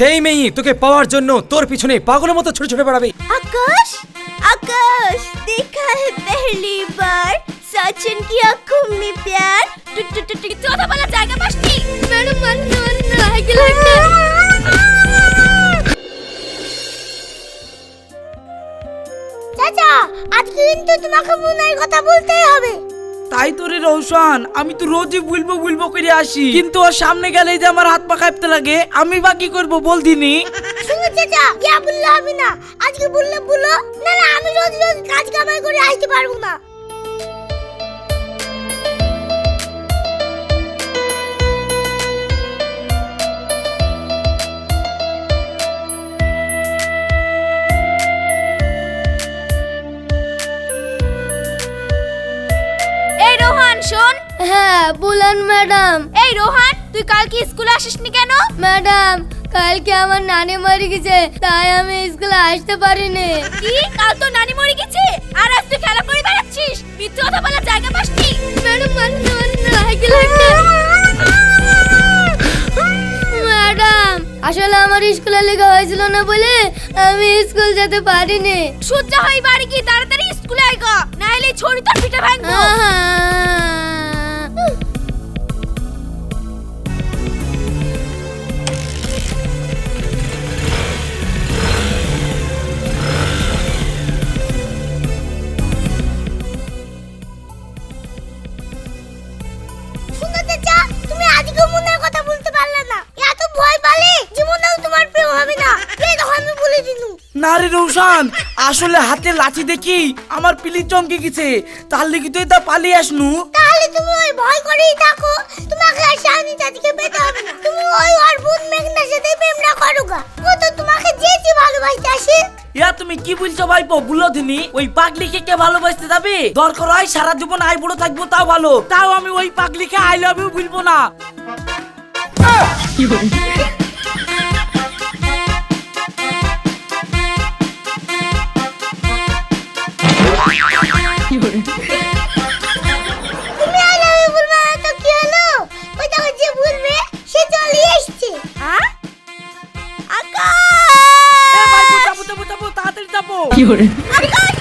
সেই মেয়ে তোকে পাওয়ার জন্য তোর পিছনে পাগলের মতো ছোট ছোট বেড়াবে आकाश आकाश देखा है पहली बार सचिन की आंखों में प्यार टुट टुट टुट चौथा वाला जाएगा मस्ती मैडम मन मन लागे लगता চাচা আজকে কিন্তু তোমাকে মনের কথা বলতেই হবে তাই তো রে রৌশন আমি তো রোজই বুলবো বুলবো করে আসি। কিন্তু ওর সামনে গেলেই যে আমার হাত পা কাঁপতে লাগে, আমি বা কি করব বলদিনি? শুনো চাচা, ইয়া বললে হবে না। আজকে বললে বলো না না আমি রোজ রোজ কাজ কামাই করে আসতে পারব না। হ্যাঁ বলেন ম্যাডাম। এই রোহান তুই কালকে স্কুলে আসিসনি কেন? ম্যাডাম কালকে আমার নানি মরে গেছে তাই আমি স্কুলে আসতে পারিনি। কি? কাল তো নানি মরে গেছে? আর আজ তুই খেলা করে বেড়াচ্ছিস? মিথ্যে কথা বলার জায়গা পাসনি? ম্যাডাম মানে লাগে লাগছে। ম্যাডাম আসলে আমার স্কুলে লেখা হয়েছিল না বলে আমি স্কুল যেতে পারিনি। সূর্য হই বাড়ি কি তাড়াতাড়ি স্কুলে আয় গো নাইলে ছড়ি তোর পিঠে ভাঙবো। আসলে হাতে লাঠি দেখি আমার পিলি চমকে গেছে। তার লিখি তুই তা পালিয়ে আসনু। তাহলে তুমি ওই ভয় করেই থাকো। তোমাকে আর শাহিনী চাচিকে পেতে হবে না। তুমি ওই ওর বোন মেঘনার সাথে প্রেমটা করো গা। ও তো তোমাকে যে যে ভালোবাসতে আসে। ইয়া তুমি কি বলছো ভাইপো? বুলো দিনি ওই পাগলিকে কে ভালোবাসতে যাবে? দরকার হয় সারা জীবন আই বুড়ো থাকব তাও ভালো। তাও আমি ওই পাগলিকে আই লাভ ইউ বলব না। তুমি যাব আকাশ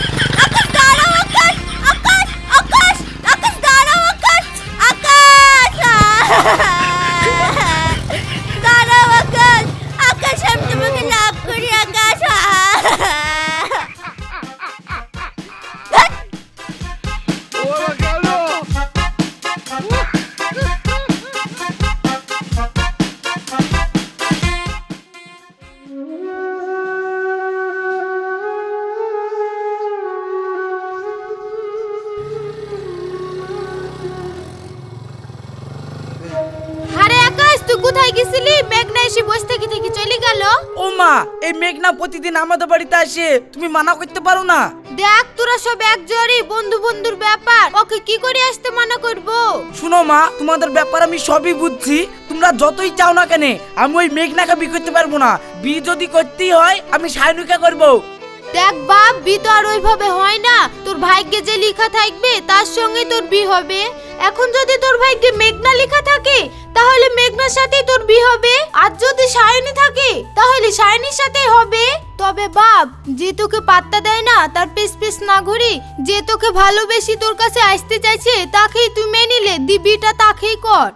আকাশ দাঁড়াও আকাশ আকাশ আকাশ আকাশ দাঁড়াও আকাশ আকাশ কোথায় গেছিলি? মেঘনা এসে বসে থেকে থেকে চলে গেল। ও মা এই মেঘনা প্রতিদিন আমাদের বাড়িতে আসে। তুমি মানা করতে পারো না। দেখ তোরা সব এক জড়ি বন্ধু বন্ধুর ব্যাপার। ওকে কি করে আসতে মানা করব? শুনো মা তোমাদের ব্যাপার আমি সবই বুঝছি। তোমরা যতই চাও না কেন আমি ওই মেঘনাকে বিয়ে করতে পারব না। বিয়ে যদি করতেই হয় আমি সায়নুকে করব। দেখ বাপ, বি তো আর ওইভাবে হয় না। তোর ভাগ্যে যে লেখা থাকবে, তার সঙ্গে তোর বি হবে। এখন যদি তোর ভাগ্যে মেঘনা লেখা থাকে, তাহলে মেঘনার সাথেই তোর বি হবে। আর যদি সায়নী থাকে, তাহলে সায়নীর সাথেই হবে। তবে বাপ, যে তোকে পাত্তা দেয় না, তার পেস পেস না ঘুরি, যে তোকে ভালোবেসি তোর কাছে আসতে চাইছে, তাকেই তুই মেনে নে, দিবিটা তাকেই কর।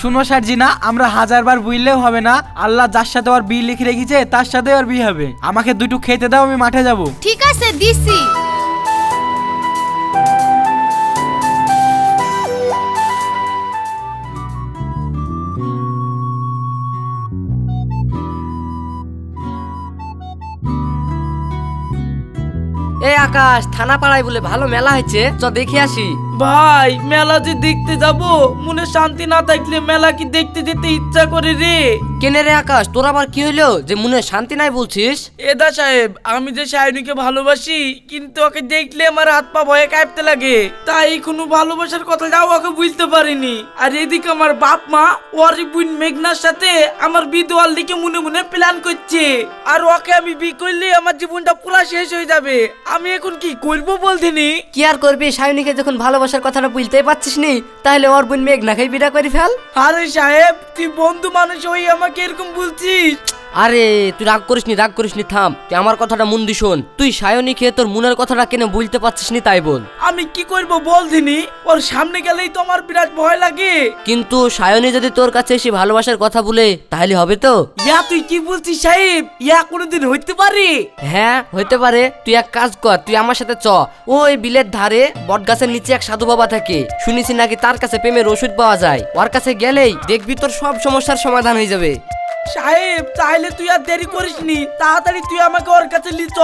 শুনো সার্জিনা আমরা হাজারবার বুঝলেও হবে না আল্লাহ যার সাথে ওর বিয়ে লিখে রেখেছে তার সাথে ওর বিয়ে হবে। আমাকে দুটো খেতে দাও আমি মাঠে যাব। ঠিক আছে দিছি। এই আকাশ থানা পাড়ায় বলে ভালো মেলা হয়েছে চ দেখে আসি। ভাই মেলা যে দেখতে যাব মনে শান্তি না থাকলে মেলা কি দেখতে যেতে ইচ্ছা করে রে? কেনে রে আকাশ তোর আবার কি হইল? যে মনে শান্তি নাই বলছিস? এদা সাহেব আমি যে সায়নীকে ভালোবাসি কিন্তু ওকে দেখলে আমার হাত পা ভয়ে কাঁপতে লাগে। তাই কোনো ভালোবাসার কথাটাও ওকে বুঝতে পারিনি। আর এদিকে আমার বাপ মা ওর বোন মেঘনার সাথে আমার বিধোয়ার লিখে মনে মনে প্ল্যান করছে। আর ওকে আমি বি করলে আমার জীবনটা পুরো শেষ হয়ে যাবে। আমি এখন কি করব বলতিনি কি আর করবি? সায়নীকে যখন ভালোবাসার কথাটা বুঝতে পারছিস নি? তাহলে ওর বোন মেঘনাকেই বিড়া করে ফেল। আরে সাহেব, তুই বন্ধু মানুষ ওই আমাকে এরকম বলছিস। আরে তুই রাগ করিস নি রাগ করিস নি থাম। তুই আমার কথাটা মন দি শোন। তুই সায়নি খেয়ে তোর মনের কথাটা কেন বলতে পারছিস নি তাই বল। আমি কি করব বলদিনি ওর সামনে গেলেই তো আমার বিরাট ভয় লাগে। কিন্তু সায়নি যদি তোর কাছে এসে ভালোবাসার কথা বলে তাহলে হবে তো? ইয়া তুই কি বলছিস সাহেব? ইয়া কোনোদিন হইতে পারে? হ্যাঁ হইতে পারে। তুই এক কাজ কর তুই আমার সাথে চ। ওই বিলের ধারে বটগাছের নিচে এক সাধু বাবা থাকে। শুনেছি নাকি তার কাছে প্রেমের ওষুধ পাওয়া যায়। ওর কাছে গেলেই দেখবি তোর সব সমস্যার সমাধান হয়ে যাবে। সাহেব চাইলে তুই আর দেরি করিস নি তাড়াতাড়ি তুই আমাকে ওর কাছে লিচ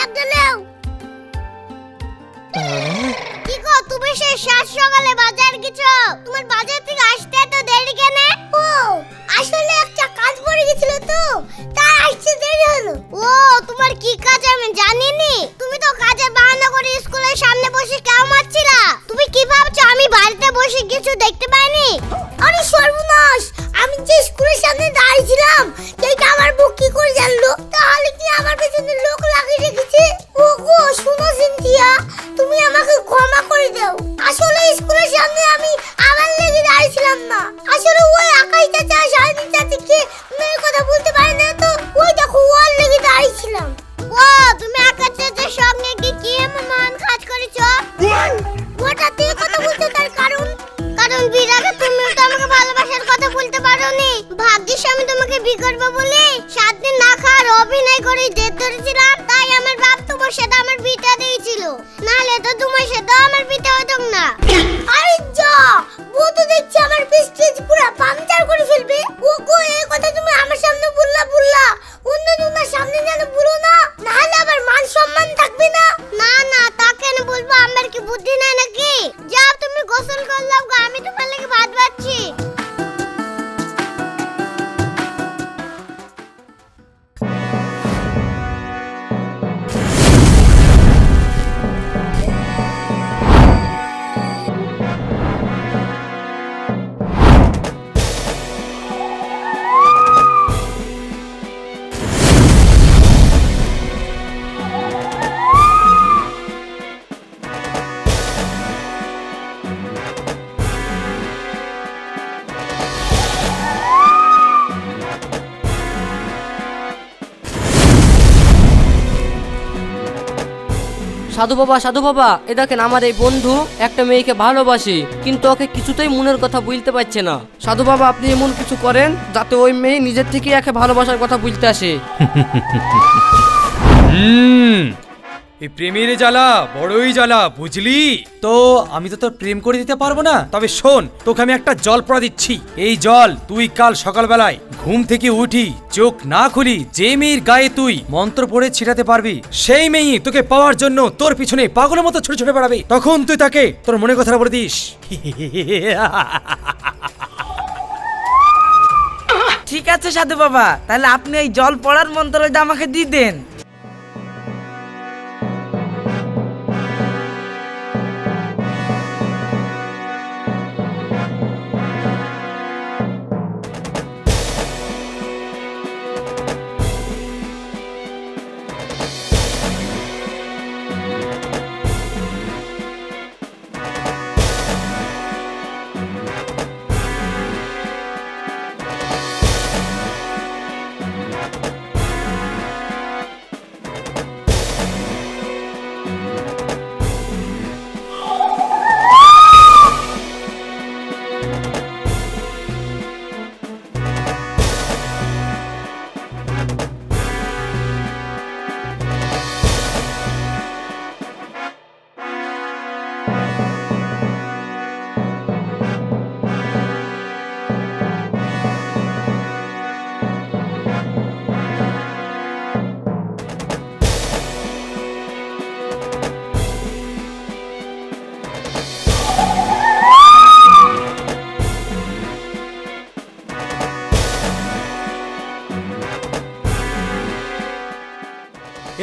ব্যাগটা নাও কি গো, তুমি সেই সাত সকালে বাজার গেছো? তোমার বাজার থেকে আসতে এত দেরি কেন? ও, আসলে একটা কাজ পড়ে গেছিল তো, তাই আসতে দেরি হলো। ও, তোমার কি কাজ আমি জানি নি তুমি তো কাজের বাহানা করে স্কুলের সামনে বসে কেউ মারছিলা। তুমি কি ভাবছ, আমি বাড়িতে বসে কিছু দেখতে পাইনি? আরে সর্বনাশ, আমি যে স্কুলের সামনে দাঁড়িয়েছিলাম সেইটা আমার বুক কি করে জানলো? তাহলে বিটা দিয়েছিল। নাহলে তো তোমার সাথে আমার বিটা হতো না। আরে যা! ও তো দেখছি আমার প্রেস্টিজ পুরো পাংচার করে ফেলবে। ও গো এই কথা তুমি আমার সামনে বললা বললা। অন্য জনের সামনে যেন বলো না, নাহলে আবার মান সম্মান থাকবে না। না না, তা কেন বলব? আমার কি বুদ্ধি নাই নাকি? যাও, তুমি গোসল করলাম আমি তোমার লাগে ভাত বাচ্ছি। সাধু বাবা সাধু বাবা, এ দেখেন আমার এই বন্ধু একটা মেয়েকে ভালোবাসে, কিন্তু ওকে কিছুতেই মনের কথা বুঝতে পারছে না। সাধু বাবা, আপনি এমন কিছু করেন যাতে ওই মেয়ে নিজের থেকে একে ভালোবাসার কথা বুঝতে আসে? এই প্রেমের জ্বালা বড়ই জ্বালা বুঝলি? তো আমি তো তোর প্রেম করে দিতে পারব না। তবে শোন তোকে আমি একটা জল পড়া দিচ্ছি। এই জল তুই কাল সকালবেলায় ঘুম থেকে উঠি চোখ না খুলি যে মেয়ের গায়ে তুই মন্ত্র পড়ে ছিটাতে পারবি সেই মেয়ে তোকে পাওয়ার জন্য তোর পিছনে পাগলের মতো ছোট ছোট বেড়াবে। তখন তুই তাকে তোর মনে কথা বলে দিস। ঠিক আছে সাধু বাবা তাহলে আপনি এই জল পড়ার মন্ত্রটা আমাকে দিয়ে দেন।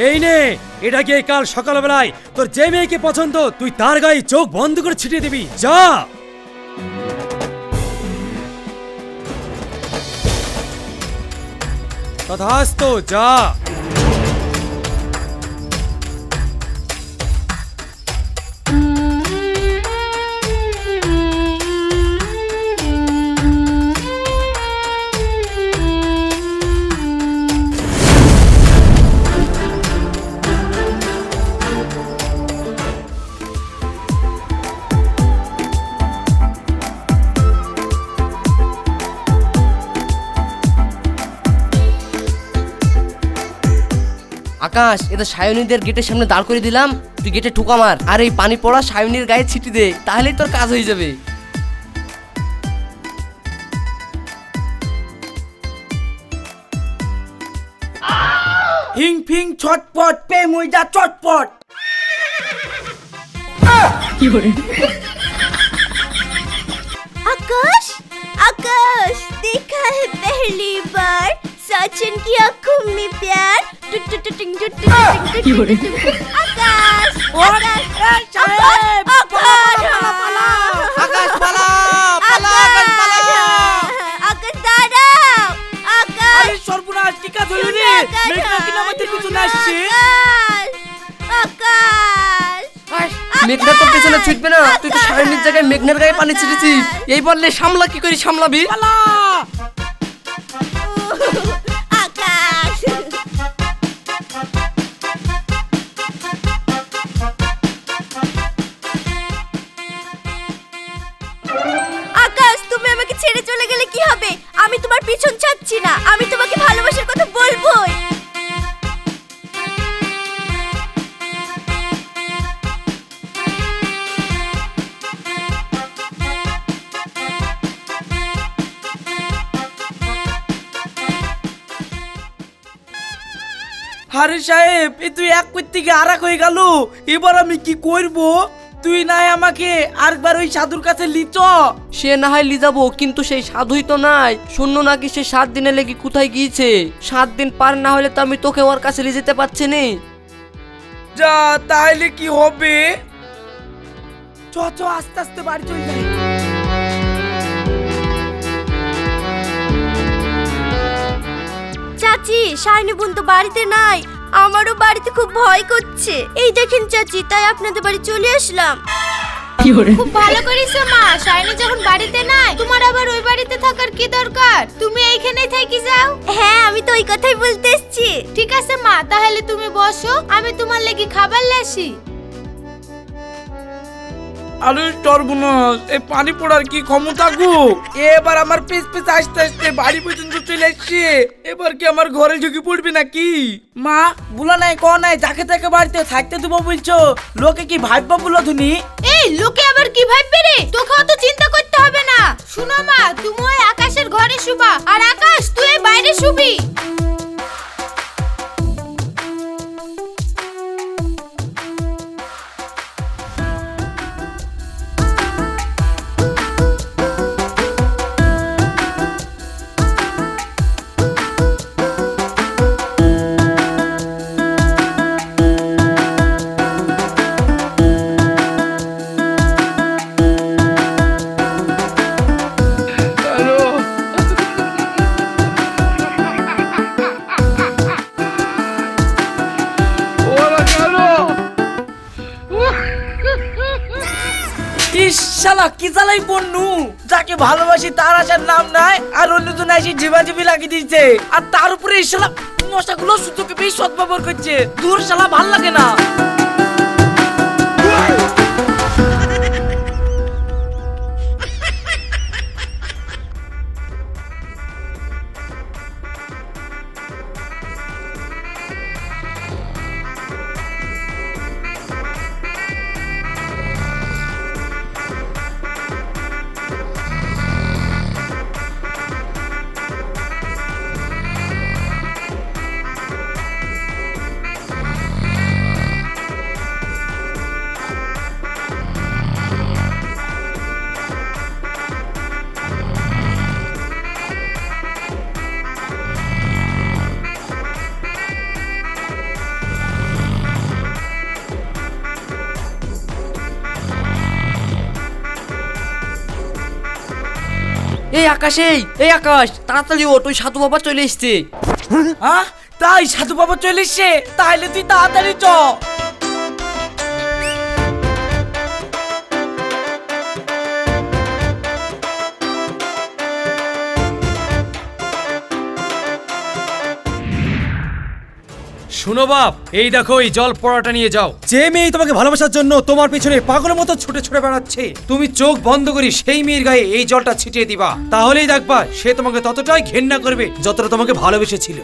এই নে, এটা গিয়ে কাল সকালবেলায়? তোর যে মেয়েকে পছন্দ, তুই তার গায়ে চোখ বন্ধ করে ছিটিয়ে দিবি। যা! তথাস্তু, যা! আকাশ এটা সায়নীদের গেটের সামনে দাঁড় করে দিলাম। তুই গেটে ঠুকা মার। আর এই পানি পড়া সায়নীর গায়ে ছিটি দে তাহলেই তোর কাজ হয়ে যাবে। হিং ফিং ছটপট পে মুইজা চটপট। আকাশ আকাশ দেখা হে পহলি বার। सचिन की आंखों में प्यार আকাশ মেঘনা কিনা পিছনে আসছে। তোর পেছনে ছুটবে না। তুই তো সামনের জায়গায় মেঘনার গায়ে পানি ছিটেছিস এই বললে সামলা কি করে সামলাবি? আরে সাহেব এ তুই এক কই থেকে আর এক হয়ে গেল। এবার আমি কি করব? তুই নাই আমাকে আরেকবার ওই সাধুর কাছে লিচ। সে না হয় লিজাবো কিন্তু সেই সাধুই তো নাই। শূন্য নাকি সে সাত দিনে লেগে কোথায় গিয়েছে? সাত দিন পার না হলে তো আমি তোকে ওর কাছে নিয়ে যেতে পারছি নি। যা তাহলে কি হবে? চ চ আস্তে আস্তে বাড়ি চলে যাই। চাচি শাইনি বোন তো বাড়িতে নাই। আমারও বাড়িতে খুব ভয় করছে। এই দেখেন চাচি তাই আপনাদের বাড়ি চলে আসলাম। খুব ভালো করিস মা শাইনি যখন বাড়িতে নাই তোমার আবার ওই বাড়িতে থাকার কি দরকার? তুমি এইখানেই থেকে যাও। হ্যাঁ আমি তো ওই কথাই বলতে এসেছি। ঠিক আছে মা তাহলে তুমি বসো আমি তোমার লেগে খাবার লাসি। আরে সর্বনাশ এই পানি পড়ার কি ক্ষমতা গো? এবার আমার পেছ পেছ আস্তে আস্তে বাড়ি পর্যন্ত চলে এসছে। এবার কি আমার ঘরে ঢুকে পড়বে নাকি? মা বুলা নাই ক নাই যাকে তাকে বাড়িতে থাকতে দেবো বলছো? লোকে কি ভাববা বুলো ধুনি এই লোকে আবার কি ভাববে রে? তোকে অত চিন্তা করতে হবে না। শুনো মা তুমি ওই আকাশের ঘরে শুবা। আর আকাশ তুই বাইরে শুবি। কি পন্নু যাকে ভালোবাসি তার আসার নাম নাই, আর অন্যজন এসে জিবাজিবি লাগিয়ে দিয়েছে। আর তার উপরে এই শালা মশাগুলো সুতোকে বেশ সদ্ব্যবহার করছে। দূর শালা ভালো লাগে না। এই আকাশ এই এই আকাশ তাড়াতাড়ি ওঠ ওই সাধু বাবা চলে এসছে। হ্যাঁ? তাই সাধু বাবা চলে এসছে? তাহলে তুই তাড়াতাড়ি চ। শুনো বাপ, এই দেখো এই জল পড়াটা নিয়ে যাও। যে মেয়ে তোমাকে ভালোবাসার জন্য তোমার পিছনে পাগলের মতো ছুটে ছুটে বেড়াচ্ছে, তুমি চোখ বন্ধ করি সেই মেয়ের গায়ে এই জলটা ছিটিয়ে দিবা। তাহলেই দেখবা সে তোমাকে ততটাই ঘেন্না করবে যতটা তোমাকে ভালোবেসেছিল।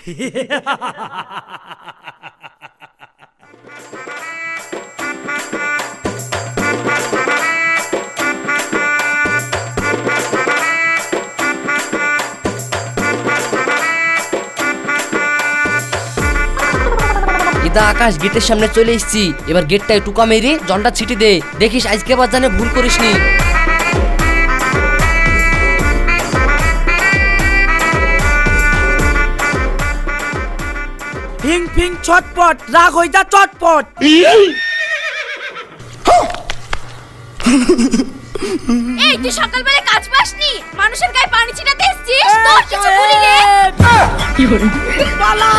ইদা আকাশ গেটের সামনে চলে এসেছি। এবার গেটটা টুকা মেরে জলটা ছিটি দে। দেখিস আজকে আবার জানে ভুল করিসনি। ফিং ফিং ছটপট রাগ হয়ে যা চটপট। এই তুই সকালবেলা কাজ পাসনি? মানুষের গায়ে পানি ছিটাতে এসেছিস? তোর কিছু বলি রে পালা